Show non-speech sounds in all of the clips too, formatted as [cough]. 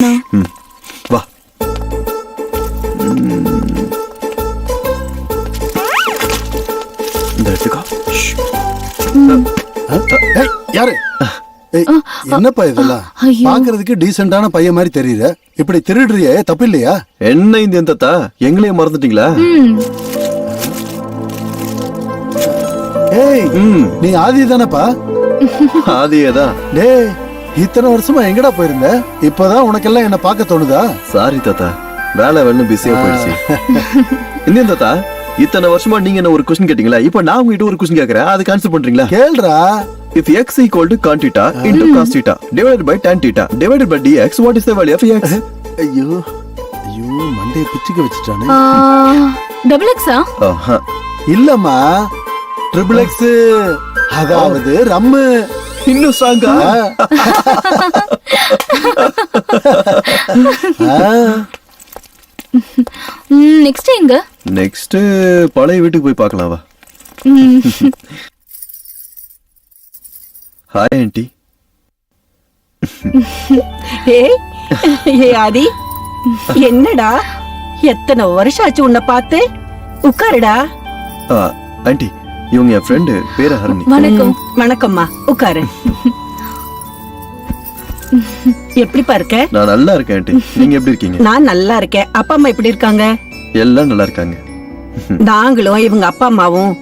ம் வா இந்த எடுத்துக்கோ யாரு என்னப்பா இதெல்லாம் ஐயோ. பாக்குறதுக்கு டீசென்டான பையன் மாதிரி தெரியுற இப்படி திருடுறியே தப்பு இல்லையா என்ன இந்த எங்களையே மறந்துட்டீங்களா? ஏய் நீ ஆதி தானப்பா அதேதான் டேய் இத்தனை வருஷமா எங்கடா போயிருந்த? இப்பதான் உனக்கெல்லாம் என்ன பார்க்க தோணுதா? சாரி தாத்தா. வேலை வேணும் பிஸியா போயிடுச்சு. இன்னும் தாத்தா இத்தனை வருஷமா நீங்க என்ன ஒரு கொஸ்டின் கேட்டீங்களா? இப்போ நான் உங்ககிட்ட ஒரு கொஸ்டின் கேக்குறேன். அதுக்கு ஆன்சர் பண்றீங்களா? கேள்றா If x equal to con theta into cos theta divided by tan theta divided by dx, what is the value of x? ஐயோ ஐயோ மண்டைய பிச்சுக்க வச்சுட்டானே. டபுள் எக்ஸா ஆஹா. இல்லம்மா ட்ரிபிள் எக்ஸ் அதாவது ரம்மு இன்னும் ஸ்ட்ராங்கா. நெக்ஸ்ட் எங்க? நெக்ஸ்ட் பழைய வீட்டுக்கு போய் பார்க்கலாம் வா. ஹாய் ஆண்டி ஏய் ஏ ஆதி. என்னடா? எத்தனை வருஷம் ஆச்சு உன்னை பார்த்து? உட்காருடா. ஆண்டி இவங்க என் ஃப்ரெண்டு பேரு ஹரணி. வணக்கம். வணக்கம்மா. உட்காரு. எப்படிப்பா இருக்க? நான் நல்லா இருக்கேன் ஆண்டி. நீங்க எப்படி இருக்கீங்க? நான் நல்லா இருக்கேன். அப்பா அம்மா எப்படி இருக்காங்க? எல்லாம் நல்லா இருக்காங்க. நாங்களும் இவங்க அப்பா அம்மாவும்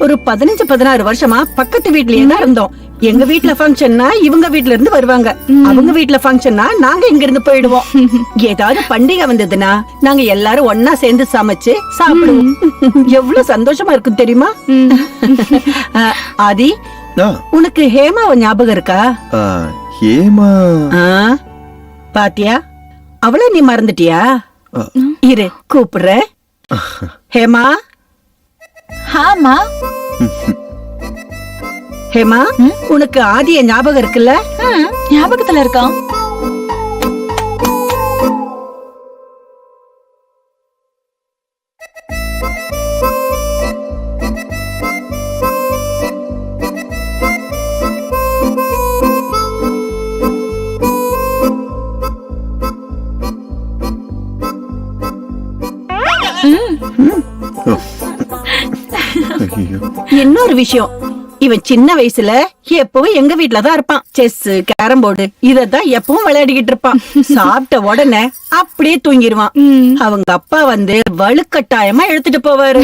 ஒரு பதினஞ்சு பதினாறு வருஷமா பக்கத்து வீட்லயே தான் இருந்தோம். எங்க வீட்ல ஃபங்க்ஷன்னா இவங்க வீட்ல இருந்து வருவாங்க. அவங்க வீட்ல ஃபங்க்ஷன்னா நாங்க இங்க இருந்து போயிடுவோம். [laughs] ஏதாவது பண்டிகை வந்ததுன்னா நாங்க எல்லாரும் ஒன்னா சேர்ந்து சமைச்சு சாப்பிடுவோம். எவ்வளவு சந்தோஷமா இருக்கும் தெரியுமா? [laughs] ஆதி ஆ, உனக்கு ஹேமாவை ஞாபகம் இருக்கா? ஆ? பாத்தியா? அவள நீ மறந்துட்டியா. இரு கூப்பிடுற ஹேமா ஆமா. ஹேமா உனக்கு ஆதிய ஞாபகம் இருக்குல்ல? ஞாபகத்துல இருக்கா? இன்னொரு விஷயம். இவன் சின்ன வயசுல எப்பவும் எங்க வீட்ல தான் இருப்பான். செஸ் கேரம் போர்டு இததான் எப்பவும் விளையாடிக்கிட்டு இருப்பான். சாப்பிட்ட உடனே அப்படியே தூங்கிடுவான். அவங்க அப்பா வந்து வலுக்கட்டாயமா எடுத்துட்டு போவாரு.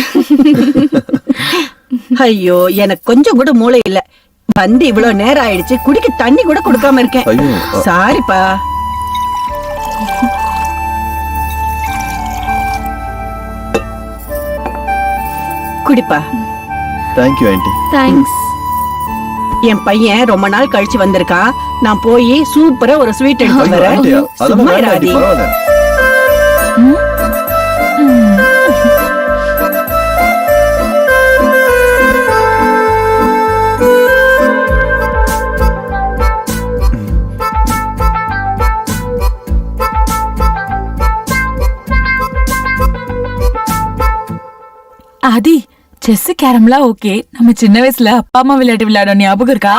ஐயோ எனக்கு கொஞ்சம் கூட மூளை இல்ல. வந்து இவ்வளவு நேரம் ஆயிடுச்சு. குடிக்க தண்ணி கூட கொடுக்காம இருக்கேன். ஐயோ. சாரிப்பா குடிப்பா. தேங்க்யூ ஆண்டி தேங்க்ஸ் என் பையன் ரொம்ப நாள் கழிச்சு வந்திருக்கான் நான் போய் சூப்பரா ஒரு ஸ்வீட் எடுத்து வரேன். சும்மா இராதி. ஆதி செஸ் கேரம்லாம் ஓகே. நம்ம சின்ன வயசுல அப்பா அம்மா விளையாட்டு விளையாடும் ஞாபகம் இருக்கா?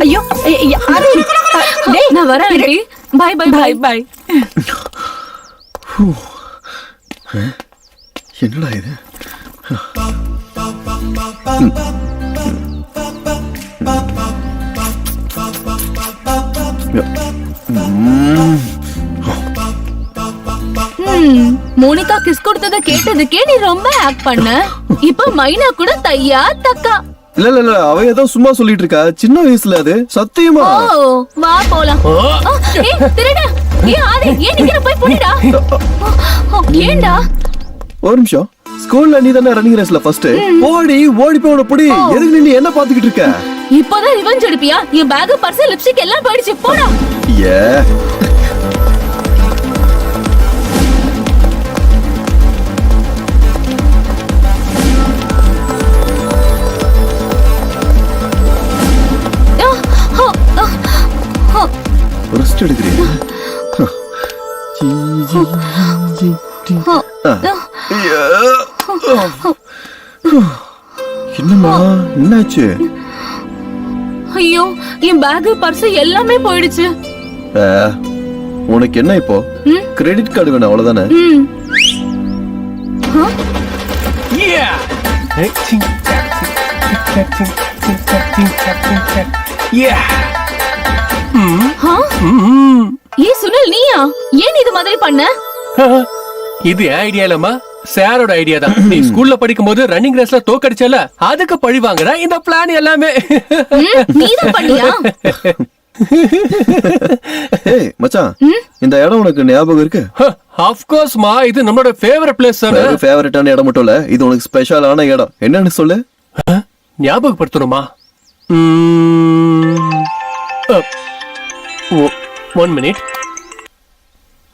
ஐயோ நான் வரேன் பாய் பாய் பாய் பாய். என்னடா இது? மோனிகா கிஸ் கொடுத்தத கேட்டதுக்கே நீ ரொம்ப ஆக்ட் பண்ண. இப்ப மைனா கூட தையா தக்கா. இல்ல இல்ல இல்ல அவ ஏதோ சும்மா சொல்லிட்டு இருக்கா. சின்ன வயசுல அது. சத்தியமா? ஓ வா போலாம். ஏய் திருட. ஏய் ஆதி ஏன் நிக்கிற போய் புடிடா? ஏண்டா? ஒரு நிமிஷம். ஸ்கூல்ல நீ தானே ரன்னிங் ரேஸ்ல ஃபர்ஸ்ட் ஓடி ஓடி போய் உன புடி எதுக்கு நீ என்ன பாத்துக்கிட்டு இருக்க? இப்போதான் ரிவெஞ்ச் எடுப்பியா? என் பேக் பர்ஸ் லிப்ஸ்டிக் எல்லாம் போயிடுச்சு. போடா. ஏ. ரெஸ்ட். ஐயா. என்னம்மா? என்னாச்சு? என் பேக் பர்ஸ் எல்லாமே போயிடுச்சு உனக்கு என்ன இப்போ? கிரெடிட் கார்டு வேணும் அவ்வளவுதானே ம் ஆ? Yeah! Hey, ching, chack, ching, chack, ching, ching, chack, ching, chack, ching, chack. Yeah! ஆ? Mm. ஏய் சுனில் நீயா ஏன் இது மாதிரி பண்ண [laughs] இது ஐடியா இல்லம்மா சாரோட ஐடியா தான். நீ ஸ்கூல்ல படிக்கும்போது ரன்னிங் ரேஸ்ல தோக்கடிச்சல அதுக்கு பழி வாங்குற இந்த பிளான் எல்லாமே. ம், நீதான் பண்ணியா? ஏய் மச்சான் இந்த இடம் உனக்கு ஞாபகம் இருக்கு? ஆஃப் கோர்ஸ்மா இது நம்மளோட ஃபேவரட் பிளேஸ் வெறும் ஃபேவரட்டான இடம் மட்டும் இல்ல இது உனக்கு ஸ்பெஷலான இடம். என்னன்னு சொல்லு? ஞாபகப்படுத்தணுமா? ஒன் மினிட்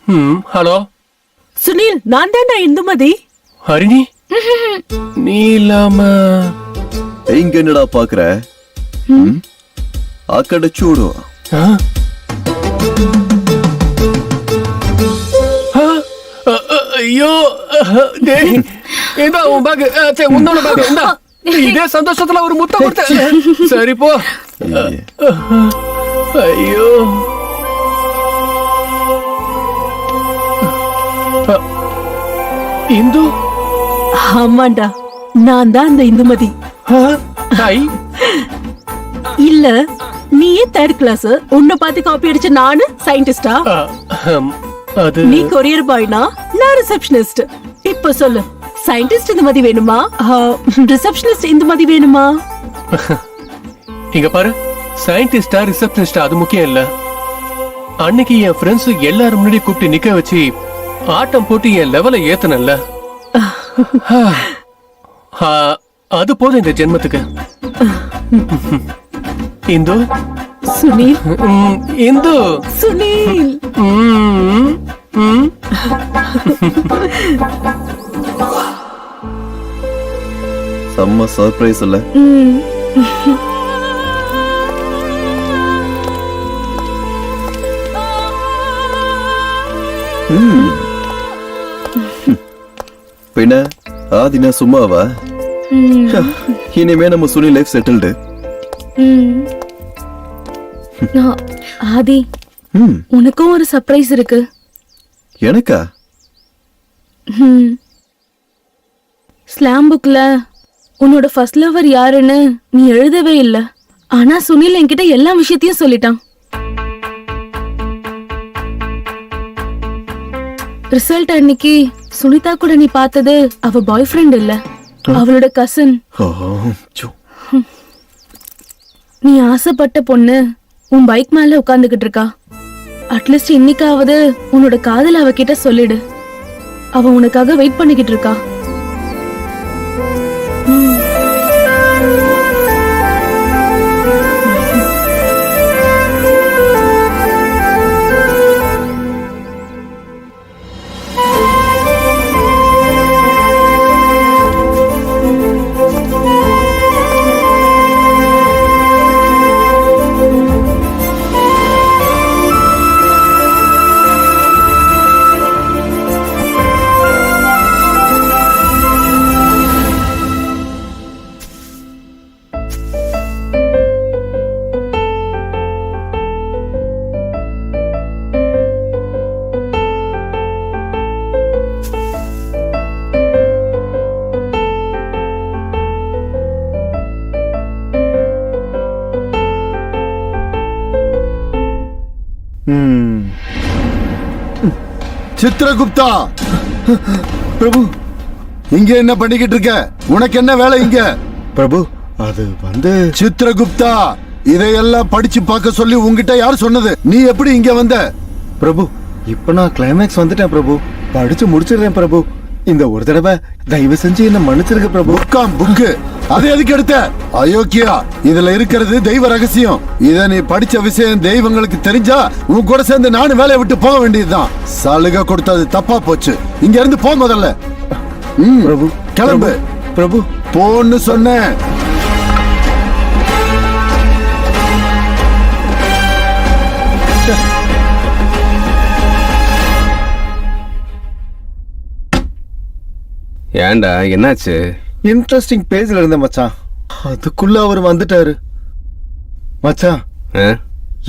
ம் ஹலோ சுனில் நான் தான்டா இந்துமதி. ஹரிணி நீ இல்லாம. இங்க என்னடா பாக்குற? அக்கட சூடு. ஐயோ இதான் உன் பேக் சே உன்னோட பேக் இதே சந்தோஷத்துல ஒரு முத்த கொடுத்த சரி போ. ஐயோ. இந்து? ஆமாண்டா நான் தான் அந்த இந்துமதி தாய்? இல்ல நீயே தேர்ட் கிளாஸ் உன்னை பார்த்து காப்பி அடிச்ச நானு சயின்டிஸ்டா அது நீ கொரியர் பாய்னா நான் ரிசப்ஷனிஸ்ட் இப்ப சொல்லு சயின்டிஸ்ட் இந்த மாதிரி வேணுமா? ரிசப்ஷனிஸ்ட் இந்த மாதிரி வேணுமா? இங்க பாரு சயின்டிஸ்டா ரிசப்ஷனிஸ்டா அது முக்கியம் இல்ல. அன்னைக்கு என் ஃப்ரெண்ட்ஸ் எல்லாரும் முன்னாடி கூப்பிட்டு நிக்க வச்சு ஆட்டம் போட்டு என் லெவலை ஏத்தனல்ல ஆ, அது போதும் இந்த ஜென்மத்துக்கு. இந்து? சுனில். இந்து. சுனில். செம்ம சர்ப்ரைஸ் இல்ல? ம். பின்ன ஆதினா சும்மாவா? இனிமே நம்ம சுனி லைஃப் செட்டில்டு ஆதி உனக்கும் ஒரு சர்ப்ரைஸ் இருக்கு. எனக்கா. ஸ்லாம் புக்ல உன்னோட ஃபர்ஸ்ட் லவர் யாருன்னு நீ எழுதவே இல்ல. ஆனா சுனில் என்கிட்ட எல்லா விஷயத்தையும் சொல்லிட்டான். ரிசல்ட் அன்னைக்கு சுனிதா கூட நீ பார்த்தது அவ பாய் ஃப்ரெண்ட் இல்ல அவளோட கசின். நீ ஆசைப்பட்ட பொண்ணு உன் பைக் மேல உட்கார்ந்துகிட்டு இருக்கா. அட்லீஸ்ட் இன்னைக்காவது உன்னோட காதல அவகிட்ட சொல்லிடு. அவ உனக்காக வெயிட் பண்ணிக்கிட்டு இருக்கா. சித்ரகுப்தா! பிரபு இங்க என்ன பண்ணிக்கிட்டு இருக்க? உனக்கு என்ன வேலை இங்க? பிரபு அது வந்து சித்ரகுப்தா இதையெல்லாம் படிச்சு பார்க்க சொல்லி உன்கிட்ட யார் சொன்னது? நீ எப்படி இங்க வந்த? பிரபு இப்ப நான் கிளைமேக்ஸ் வந்துட்டேன் பிரபு. படிச்சு முடிச்சிடுறேன் பிரபு. இந்த ஒரு தடவை தயவு செஞ்சு என்ன மன்னிச்சிருக்க பிரபு. புக்கு அது எதுக்கு எடுத்த? அயோக்கியா இதுல இருக்கிறது தெய்வ ரகசியம். இத நீ படிச்ச விஷயம் தெய்வங்களுக்கு தெரிஞ்சா உன் கூட சேர்ந்து நானும் வேலையை விட்டு போக வேண்டியதுதான். சலுகை கொடுத்தது தப்பா போச்சு. இங்க இருந்து போ முதல்ல. ம், பிரபு கிளம்பு. பிரபு. போன்னு சொன்னேன். ஏன்டா என்னாச்சு? இன்ட்ரெஸ்டிங் பேஜ்ல இருந்த மச்சான். அதுக்குள்ள அவர் வந்துட்டாரு. மச்சான்?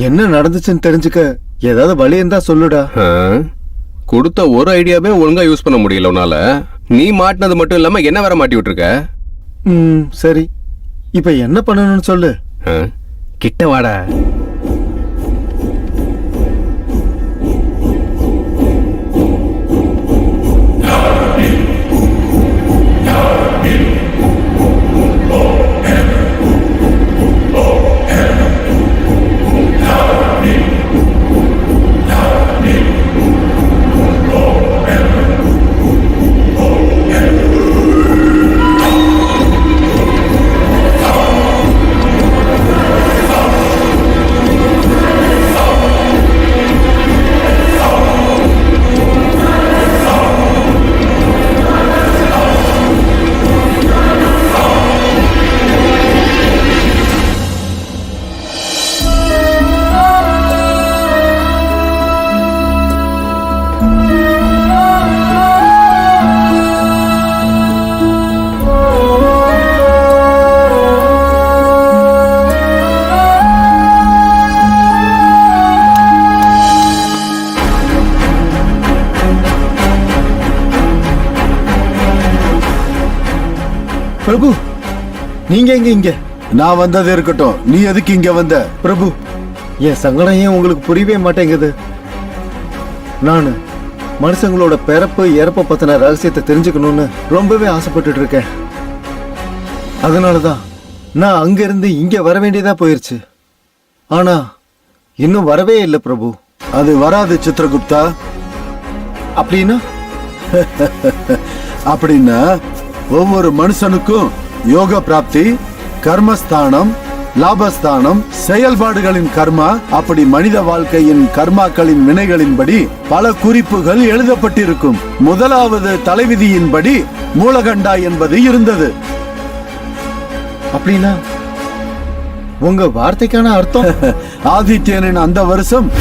என்ன நடந்துச்சுன்னு தெரிஞ்சுக்க ஏதாவது வழி இருந்தா சொல்லுடா? கொடுத்த ஒரு ஐடியாவே ஒழுங்கா யூஸ் பண்ண முடியல உன்னால. நீ மாட்டினது மட்டும் இல்லாம என்ன வேற மாட்டி விட்டுருக்க? ம் சரி. இப்ப என்ன பண்ணணும்னு சொல்லு? கிட்ட வாடா. நீங்க எங்க இங்க? நான் வந்தது இருக்கட்டும். நீ எதுக்கு இங்க வந்த? பிரபு என் சங்கடம் ஏன் உங்களுக்கு புரியவே மாட்டேங்குது? நான் மனுஷங்களோட பிறப்பு இறப்ப பத்தின ரகசியத்தை தெரிஞ்சுக்கணும்னு ரொம்பவே ஆசைப்பட்டுட்டு இருக்கேன். அதனாலதான் நான் அங்கிருந்து இங்கே இங்க வர வேண்டியதா போயிருச்சு. ஆனா இன்னும் வரவே இல்லை பிரபு. அது வராது சித்ரகுப்தா. அப்படின்னா? [laughs] அப்படின்னா ஒவ்வொரு மனுஷனுக்கும் யோக பிராப்தி கர்மஸ்தானம் லாபஸ்தானம் செயல்பாடுகளின் கர்மா அப்படி மனித வாழ்க்கையின் கர்மாக்களின் வினைகளின்படி பல குறிப்புகள் எழுதப்பட்டிருக்கும். முதலாவது தலைவிதியின்படி மூலகண்டா என்பது இருந்தது. அப்படின்னா உங்க வார்த்தைக்கான அர்த்தம்? [laughs] ஆதித்யனின் அந்த வருஷம்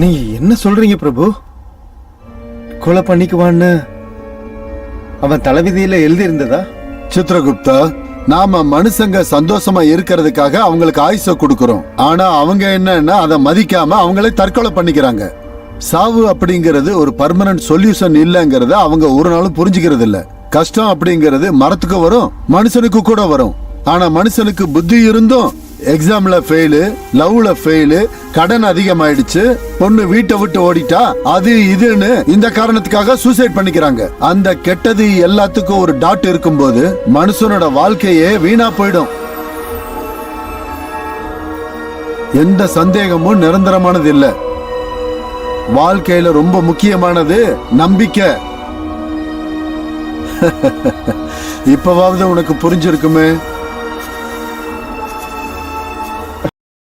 நீங்க என்ன சொல்றீங்க பிரபு? கொலை பண்ணிக்குவான்னு அவன் தலைவிதியில எழுதி இருந்ததா சித்ரகுப்தா நாம மனுஷங்க சந்தோஷமா இருக்கிறதுக்காக அவங்களுக்கு ஆயுச கொடுக்கறோம். ஆனா அவங்க என்னன்னா அதை மதிக்காம அவங்களே தற்கொலை பண்ணிக்கிறாங்க. சாவு அப்படிங்கிறது ஒரு பர்மனன்ட் சொல்யூஷன் இல்லைங்கிறத அவங்க ஒரு நாளும் புரிஞ்சுக்கிறது இல்ல கஷ்டம் அப்படிங்கிறது மரத்துக்கு வரும் மனுஷனுக்கு கூட வரும். ஆனா மனுஷனுக்கு புத்தி இருந்தும் எக்ஸாம்ல ஃபெயிலு லவ்ல ஃபெயிலு கடன் அதிகமாயிடுச்சு. பொண்ணு வீட்டை விட்டு ஓடிட்டா அது இதுன்னு இந்த காரணத்துக்காக சூசைட் பண்ணிக்கிறாங்க. அந்த கெட்டது எல்லாத்துக்கும் ஒரு டாட் இருக்கும்போது மனுஷனோட வாழ்க்கையே வீணா போயிடும். எந்த சந்தேகமும் நிரந்தரமானது இல்ல. வாழ்க்கையில ரொம்ப முக்கியமானது நம்பிக்கை. [laughs] இப்பவாவது உனக்கு புரிஞ்சிருக்குமே?